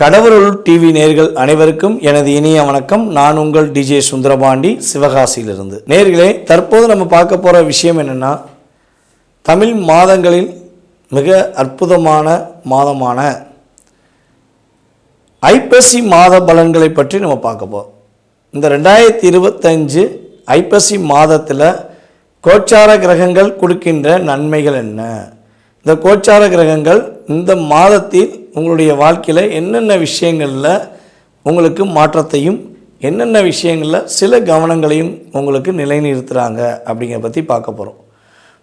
கடவுள் டிவி நேர்கள் அனைவருக்கும் எனது இனிய வணக்கம். நான் உங்கள் டிஜே சுந்தரபாண்டி சிவகாசியிலிருந்து. நேர்களே தற்போது நம்ம பார்க்க போகிற விஷயம் என்னென்னா தமிழ் மாதங்களில் மிக அற்புதமான மாதமான ஐப்பசி மாத பலன்களை பற்றி நம்ம பார்க்க போகிறோம் இந்த ரெண்டாயிரத்தி இருபத்தஞ்சு ஐப்பசி மாதத்தில் கோச்சார கிரகங்கள் கொடுக்கின்ற நன்மைகள் என்ன? இந்த கோச்சார கிரகங்கள் இந்த மாதத்தில் உங்களுடைய வாழ்க்கையில் என்னென்ன விஷயங்களில் உங்களுக்கு மாற்றத்தையும் என்னென்ன விஷயங்களில் சில கவனங்களையும் உங்களுக்கு நிலைநிறுத்துகிறாங்க அப்படிங்கிற பற்றி பார்க்க போகிறோம்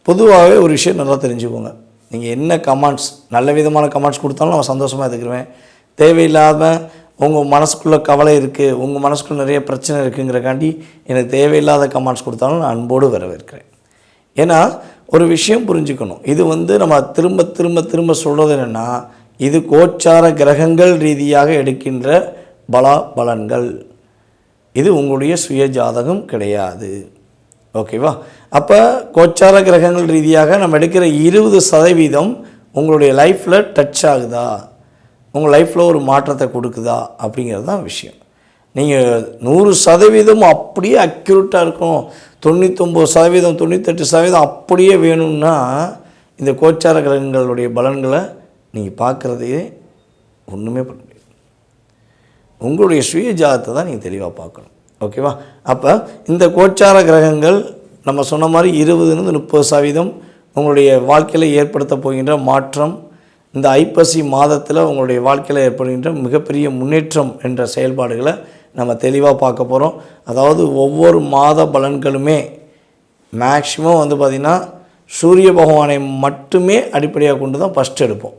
பொதுவாகவே ஒரு விஷயம் நல்லா தெரிஞ்சுக்கோங்க. நீங்கள் என்ன கமெண்ட்ஸ் நல்ல விதமான கமெண்ட்ஸ் கொடுத்தாலும் நான் சந்தோஷமாக எடுத்துக்கிருவேன் தேவையில்லாமல் உங்கள் மனசுக்குள்ளே கவலை இருக்குது உங்கள் மனசுக்குள்ள நிறைய பிரச்சனை இருக்குங்கிறக்காண்டி எனக்கு தேவையில்லாத கமெண்ட்ஸ் கொடுத்தாலும் நான் அன்போடு வரவேற்கிறேன். ஏன்னா ஒரு விஷயம் புரிஞ்சுக்கணும். இது வந்து நம்ம திரும்ப திரும்ப திரும்ப சொல்கிறது என்னென்னா இது கோச்சார கிரகங்கள் ரீதியாக எடுக்கின்ற பலா பலன்கள். இது உங்களுடைய சுய ஜாதகம் கிடையாது. ஓகேவா? அப்போ கோச்சார கிரகங்கள் ரீதியாக நம்ம எடுக்கிற இருபது சதவீதம் உங்களுடைய லைஃப்பில் டச் ஆகுதா? உங்கள் லைஃப்பில் ஒரு மாற்றத்தை கொடுக்குதா? அப்படிங்கிறது தான் விஷயம். நீங்கள் நூறு சதவீதம் அப்படியே அக்யூரேட்டாக இருக்கும் தொண்ணூத்தொம்பது சதவீதம் தொண்ணூத்தெட்டு சதவீதம் அப்படியே வேணும்னா இந்த கோச்சார கிரகங்களுடைய பலன்களை நீங்கள் பார்க்குறதையே ஒன்றுமே பண்ண முடியாது. உங்களுடைய சுய ஜாதத்தை தான் நீங்கள் தெளிவாக பார்க்கணும். ஓகேவா அப்போ இந்த கோச்சார கிரகங்கள் நம்ம சொன்ன மாதிரி இருபதுலேருந்து முப்பது சதவீதம் உங்களுடைய வாழ்க்கையில் ஏற்படுத்த போகின்ற மாற்றம் இந்த ஐப்பசி மாதத்தில் உங்களுடைய வாழ்க்கையில் ஏற்படுகின்ற மிகப்பெரிய முன்னேற்றம் என்ற செயல்பாடுகளை நம்ம தெளிவாக பார்க்க போகிறோம் அதாவது ஒவ்வொரு மாத பலன்களுமே மேக்ஸிமம் வந்து பார்த்திங்கன்னா சூரிய பகவானை மட்டுமே அடிப்படையாக கொண்டு தான் ஃபஸ்ட் எடுப்போம்.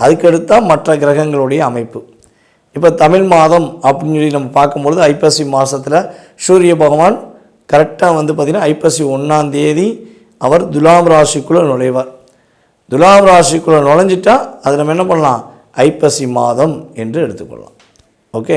அதுக்கடுத்தால் மற்ற கிரகங்களுடைய அமைப்பு. இப்போ தமிழ் மாதம் அப்படின்னு சொல்லி நம்ம பார்க்கும்பொழுது ஐப்பசி மாதத்தில் சூரிய பகவான் கரெக்டாக வந்து பார்த்திங்கன்னா ஐப்பசி ஒன்றாம் தேதி அவர் துலாம் ராசிக்குள்ளே நுழைவார். துலாம் ராசிக்குள்ளே நுழைஞ்சிட்டா அதை நம்ம என்ன பண்ணலாம்? ஐப்பசி மாதம் என்று எடுத்துக்கொள்ளலாம். ஓகே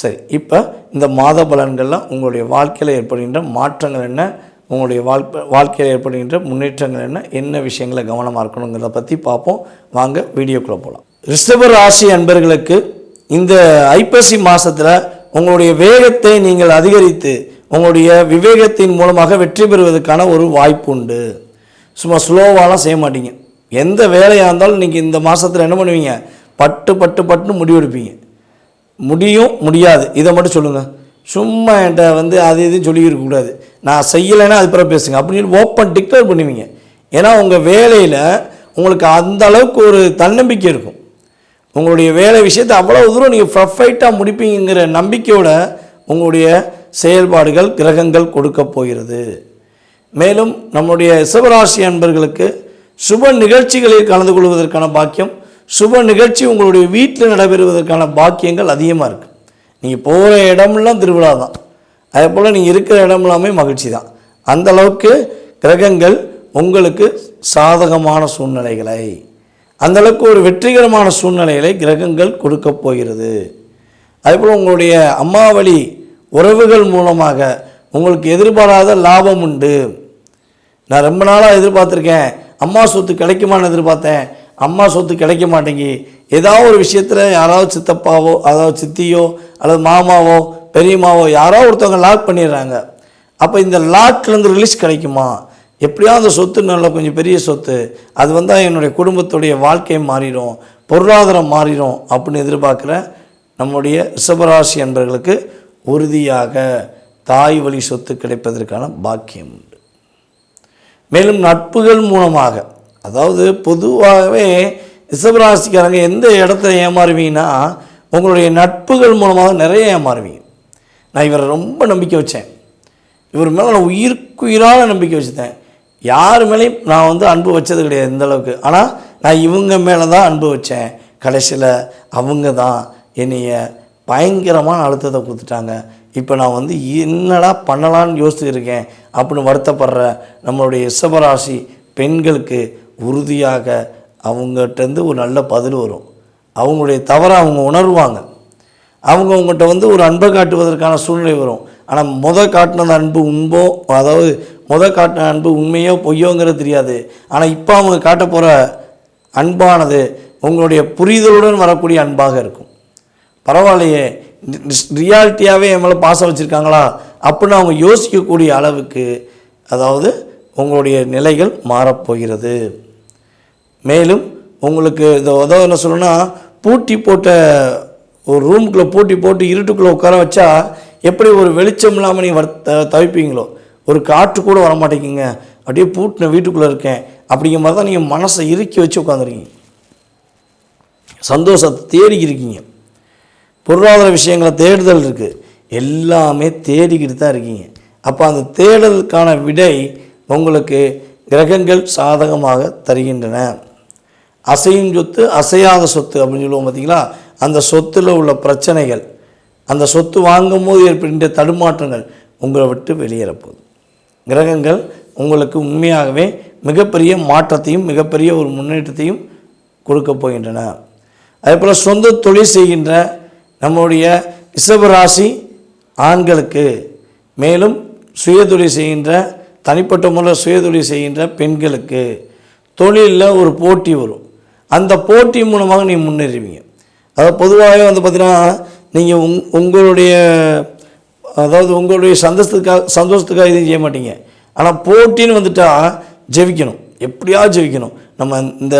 சரி. இப்போ இந்த மாத பலன்கள்லாம் உங்களுடைய வாழ்க்கையில் ஏற்படுகின்ற மாற்றங்கள் என்ன? உங்களுடைய வாழ்க்கை வாழ்க்கையில் ஏற்படுகின்ற முன்னேற்றங்கள் என்ன என்ன விஷயங்களை கவனமாக இருக்கணுங்கிறத பற்றி பார்ப்போம். வாங்க வீடியோக்குள்ளே போகலாம் ரிஷப ராசி அன்பர்களுக்கு இந்த ஐப்பசி மாதத்தில் உங்களுடைய வேகத்தை நீங்கள் அதிகரித்து உங்களுடைய விவேகத்தின் மூலமாக வெற்றி பெறுவதற்கான ஒரு வாய்ப்பு உண்டு. சும்மா ஸ்லோவாலாம் செய்ய மாட்டீங்க. எந்த வேலையாக இருந்தாலும் நீங்கள் இந்த மாதத்தில் என்ன பண்ணுவீங்க? பட்டு பட்டு பட்டுன்னு முடிவெடுப்பீங்க. முடியும் முடியாது. இதை மட்டும் சொல்லுங்கள் சும்மா என்கிட்ட வந்து அது இதுன்னு சொல்லியிருக்கக்கூடாது. நான் செய்யலைன்னா அது பிறகு பேசுங்க. அப்படின்னு ஓப்பன் டிக்ளேர் பண்ணுவீங்க. ஏன்னா உங்கள் வேலையில் உங்களுக்கு அந்த அளவுக்கு ஒரு தன்னம்பிக்கை இருக்கும். உங்களுடைய வேலை விஷயத்தை அவ்வளோ தூரம் நீங்கள் பர்ஃபெக்டாக முடிப்பீங்கிற நம்பிக்கையோட உங்களுடைய செயல்பாடுகள் கிரகங்கள் கொடுக்க போகிறது. மேலும் நம்முடைய சிவராசி அன்பர்களுக்கு சுப நிகழ்ச்சிகளில் கலந்து கொள்வதற்கான பாக்கியம் சுப நிகழ்ச்சி உங்களுடைய வீட்டில் நடைபெறுவதற்கான பாக்கியங்கள் அதிகமாக இருக்குது நீங்கள் போகிற இடமெல்லாம் திருவிழா தான். அதே போல் நீங்கள் இருக்கிற இடம் எல்லாமே மகிழ்ச்சி தான். அந்த அளவுக்கு கிரகங்கள் உங்களுக்கு சாதகமான சூழ்நிலைகளை அந்தளவுக்கு ஒரு வெற்றிகரமான சூழ்நிலைகளை கிரகங்கள் கொடுக்க போகிறது. அதேபோல் உங்களுடைய அம்மாவளி உறவுகள் மூலமாக உங்களுக்கு எதிர்பாராத லாபம் உண்டு. நான் ரொம்ப நாளாக எதிர்பார்த்துருக்கேன். அம்மா சொத்து கிடைக்குமான்னு எதிர்பார்த்தேன். அம்மா சொத்து கிடைக்க மாட்டேங்கி ஏதாவது ஒரு விஷயத்தில் யாராவது சித்தப்பாவோ அதாவது சித்தியோ அல்லது மாமாவோ பெரியம்மாவோ யாரோ ஒருத்தவங்க லாக் பண்ணிடுறாங்க. அப்போ இந்த லாக்லேருந்து ரிலீஸ் கிடைக்குமா? எப்படியாவது அந்த சொத்து நல்ல கொஞ்சம் பெரிய சொத்து. அது வந்தால் என்னுடைய குடும்பத்துடைய வாழ்க்கை மாறிடும் பொருளாதாரம் மாறிடும் அப்படின்னு எதிர்பார்க்குற நம்முடைய ரிஷபராசி என்பர்களுக்கு உறுதியாக தாய் வழி சொத்து கிடைப்பதற்கான பாக்கியம் உண்டு. மேலும் நட்புகள் மூலமாக அதாவது பொதுவாகவே ரிசவராசிக்காரங்க எந்த இடத்துல ஏமாறுவீங்கன்னா உங்களுடைய நட்புகள் மூலமாக நிறைய ஏமாறுவீங்க. நான் இவரை ரொம்ப நம்பிக்கை வச்சேன். இவர் மேலே நான் உயிருக்குயிரான நம்பிக்கை வச்சுட்டேன். யார் மேலேயும் நான் வந்து அன்பு வச்சது கிடையாது இந்த அளவுக்கு. ஆனால் நான் இவங்க மேலே தான் அன்பு வச்சேன். கடைசியில் அவங்க தான் என்னைய பயங்கரமான அழுத்தத்தை கொடுத்துட்டாங்க. இப்போ நான் வந்து என்னடா பண்ணலான்னு யோசிச்சுருக்கேன் இருக்கேன் அப்படின்னு வருத்தப்படுற நம்மளுடைய ரிஷபராசி பெண்களுக்கு உறுதியாக அவங்ககிட்டருந்து ஒரு நல்ல பதில் வரும். அவங்களுடைய தவறை அவங்க உணர்வாங்க. அவங்க உங்கள்கிட்ட வந்து ஒரு அன்பை காட்டுவதற்கான சூழ்நிலை வரும். ஆனால் முத காட்டினது அன்பு உண்போ அதாவது முத காட்டின அன்பு உண்மையோ பொய்யோங்கிறது தெரியாது. ஆனால் இப்போ அவங்க காட்ட போகிற அன்பானது உங்களுடைய புரிதலுடன் வரக்கூடிய அன்பாக இருக்கும். பரவாயில்லையே ரியாலிட்டியாகவே என் மேலே பாசம் வச்சுருக்காங்களா? அப்படின்னு அவங்க யோசிக்கக்கூடிய அளவுக்கு அதாவது உங்களுடைய நிலைகள் மாறப்போகிறது மேலும் உங்களுக்கு இந்த உதவ என்ன சொல்லணும்னா பூட்டி போட்ட ஒரு ரூமுக்குள்ளே பூட்டி போட்டு இருட்டுக்குள்ளே உட்கார வச்சா எப்படி ஒரு வெளிச்சம் இல்லாமல் நீங்கள் வர் த- தவிப்பீங்களோ? ஒரு காற்று கூட வர மாட்டேங்குங்க. அப்படியே பூட்டின வீட்டுக்குள்ளே இருக்கேன். அப்படிங்கிற மாதிரி தான் நீங்கள் மனசை இறுக்கி வச்சு உட்காந்துருக்கீங்க சந்தோஷத்தை தேடி இருக்கீங்க. பொருளாதார விஷயங்களை தேடுதல் இருக்குது எல்லாமே தேடிக்கிட்டு தான் இருக்கீங்க. அப்போ அந்த தேடலுக்கான விடை உங்களுக்கு கிரகங்கள் சாதகமாக தருகின்றன. அசையும் சொத்து அசையாத சொத்து அப்படின்னு சொல்லுவோம் பார்த்தீங்களா? அந்த சொத்தில் உள்ள பிரச்சனைகள் அந்த சொத்து வாங்கும் போது ஏற்படுகின்ற தடுமாற்றங்கள் உங்களை விட்டு வெளியேறப்போகுது கிரகங்கள் உங்களுக்கு உண்மையாகவே மிகப்பெரிய மாற்றத்தையும் மிகப்பெரிய ஒரு முன்னேற்றத்தையும் கொடுக்க போகின்றன. அதே போல் சொந்த தொழில் செய்கின்ற நம்முடைய ரிஷபராசி ஆண்களுக்கு மேலும் சுயதொழில் செய்கின்ற தனிப்பட்ட முறையில் சுயதொழில் செய்கின்ற பெண்களுக்கு தொழிலில் ஒரு போட்டி வரும். அந்த போட்டி மூலமாக நீங்கள் முன்னேறுவீங்க. அதாவது பொதுவாகவே வந்து பார்த்திங்கன்னா நீங்கள் உங் உங்களுடைய அதாவது உங்களுடைய சந்தோஷத்துக்காக சந்தோஷத்துக்காக எதுவும் செய்ய மாட்டீங்க. ஆனால் போட்டின்னு வந்துட்டால் ஜெயிக்கணும் எப்படியாவது ஜெயிக்கணும் நம்ம இந்த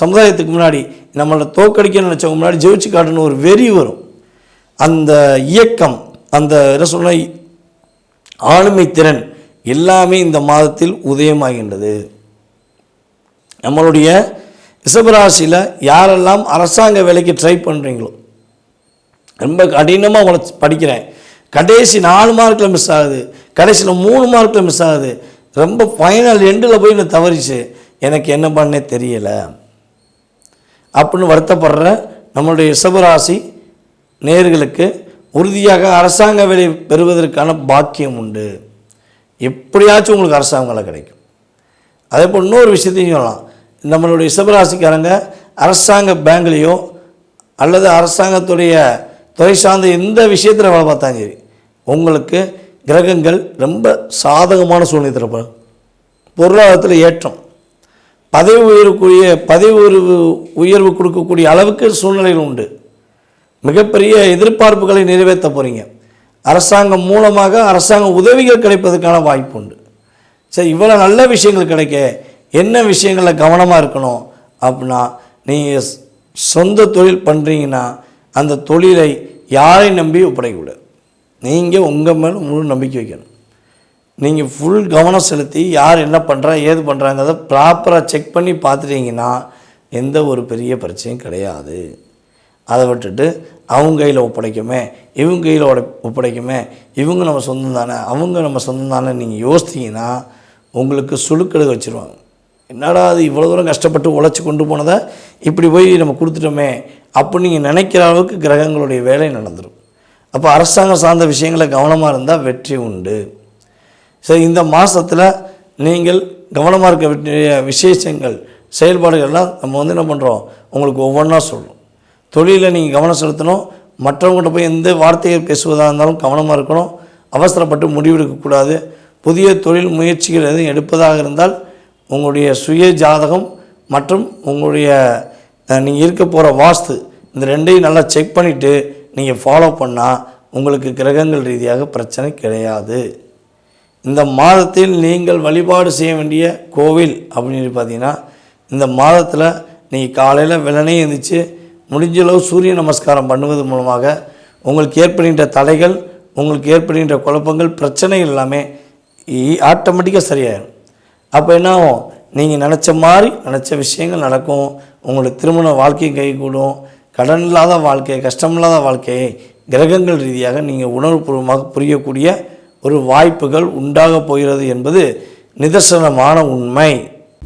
சமுதாயத்துக்கு முன்னாடி நம்மளை தோக்கடிக்க நினச்சவங்க முன்னாடி ஜெயிச்சு காட்டணும் ஒரு வெறி வரும். அந்த இயக்கம் அந்த என்ன சொன்ன ஆளுமை திறன் எல்லாமே இந்த மாதத்தில் உதயமாகின்றது. நம்மளுடைய ரிஷபராசியில் யாரெல்லாம் அரசாங்க வேலைக்கு ட்ரை பண்ணுறீங்களோ ரொம்ப கடினமாக உழைச்சி படிக்கிறேன். கடைசி நாலு மார்க்கில் மிஸ் ஆகுது. கடைசியில் மூணு மார்க்கில் மிஸ் ஆகுது. ரொம்ப ஃபைனல் எண்டில் போய் நான் தவறிச்சு? எனக்கு என்ன பண்ணே தெரியலை. அப்படின்னு வருத்தப்படுற நம்மளுடைய ரிஷபராசி நேர்களுக்கு உறுதியாக அரசாங்க வேலை பெறுவதற்கான பாக்கியம் உண்டு. எப்படியாச்சும் உங்களுக்கு அரசாங்க வேலை கிடைக்கும். அதே போல் இன்னொரு விஷயத்தையும் சொல்லலாம். நம்மளுடைய சிவராசிக்காரங்க அரசாங்க பேங்க்லேயோ அல்லது அரசாங்கத்துடைய துறை சார்ந்த எந்த விஷயத்தில் வேலை பார்த்தாங்க சரி உங்களுக்கு கிரகங்கள் ரொம்ப சாதகமான சூழ்நிலை தரப்படும் பொருளாதாரத்தில் ஏற்றம். பதவி உயர்வுக்குரிய பதவி உயர்வு உயர்வு கொடுக்கக்கூடிய அளவுக்கு சூழ்நிலைகள் உண்டு. மிகப்பெரிய எதிர்பார்ப்புகளை நிறைவேற்ற போகிறீங்க அரசாங்கம் மூலமாக அரசாங்க உதவிகள் கிடைப்பதற்கான வாய்ப்பு உண்டு சரி இவ்வளோ நல்ல விஷயங்கள் கிடைக்க என்ன விஷயங்களில் கவனமாக இருக்கணும்? அப்படின்னா நீங்கள் சொந்த தொழில் பண்ணுறீங்கன்னா அந்த தொழிலை யாரை நம்பி ஒப்படைக்கக்கூடாது நீங்கள் உங்கள் மேலே முழு நம்பிக்கை வைக்கணும். நீங்கள் ஃபுல் கவனம் செலுத்தி யார் என்ன பண்ணுறா ஏது பண்ணுறாங்கிறத ப்ராப்பராக செக் பண்ணி பார்த்துட்டீங்கன்னா எந்த ஒரு பெரிய பிரச்சனையும் கிடையாது. அதை விட்டுட்டு அவங்க கையில் ஒப்படைக்குமே இவங்க கையில் ஒப்படைக்குமே இவங்க நம்ம சொந்தம் தானே அவங்க நம்ம சொந்தம் தானே நீங்கள் யோசித்தீங்கன்னா உங்களுக்கு சுழுக்கெடுக்க வச்சுருவாங்க. என்னடா அது இவ்வளோ தூரம் கஷ்டப்பட்டு உழைச்சி கொண்டு போனதை இப்படி போய் நம்ம கொடுத்துட்டோமே அப்படின்னு நீங்கள் நினைக்கிற அளவுக்கு கிரகங்களுடைய வேலை நடந்துடும் அப்போ அரசாங்கம் சார்ந்த விஷயங்களை கவனமாக இருந்தால் வெற்றி உண்டு. சரி இந்த மாதத்தில் நீங்கள் கவனமாக இருக்க விஷயங்கள் விசேஷங்கள் செயல்பாடுகள்லாம் நம்ம வந்து என்ன பண்ணுறோம் உங்களுக்கு ஒவ்வொன்றா சொல்கிறோம் தொழிலில் நீங்கள் கவனம் செலுத்தணும். மற்றவங்கள்ட்ட போய் எந்த வார்த்தையை பேசுவதாக இருந்தாலும் கவனமாக இருக்கணும். அவசரப்பட்டு முடிவெடுக்கக்கூடாது. புதிய தொழில் முயற்சிகள் எதுவும் எடுப்பதாக இருந்தால் உங்களுடைய சுய ஜாதகம் மற்றும் உங்களுடைய நீங்கள் இருக்க போகிற வாஸ்து இந்த ரெண்டையும் நல்லா செக் பண்ணிவிட்டு நீங்கள் ஃபாலோ பண்ணால் உங்களுக்கு கிரகங்கள் ரீதியாக பிரச்சனை கிடையாது. இந்த மாதத்தில் நீங்கள் வழிபாடு செய்ய வேண்டிய கோவில் அப்படின்னு பார்த்தீங்கன்னா இந்த மாதத்தில் நீங்கள் காலையில் வெள்ளனே எழுந்திரிச்சு முடிஞ்ச அளவு சூரிய நமஸ்காரம் பண்ணுவது மூலமாக உங்களுக்கு ஏற்படுகின்ற தடைகள் உங்களுக்கு ஏற்படுகின்ற குழப்பங்கள் பிரச்சனைகள் எல்லாமே ஆட்டோமேட்டிக்காக சரியாயிடும் அப்போ என்ன ஆகும்? நீங்கள் நினச்ச மாதிரி நினச்ச விஷயங்கள் நடக்கும். உங்களுடைய திருமண வாழ்க்கையும் கைகூடும். கடன் இல்லாத வாழ்க்கை கஷ்டமில்லாத வாழ்க்கையை கிரகங்கள் ரீதியாக நீங்கள் உணர்வுபூர்வமாக புரியக்கூடிய ஒரு வாய்ப்புகள் உண்டாகப் போகிறது என்பது நிதர்சனமான உண்மை.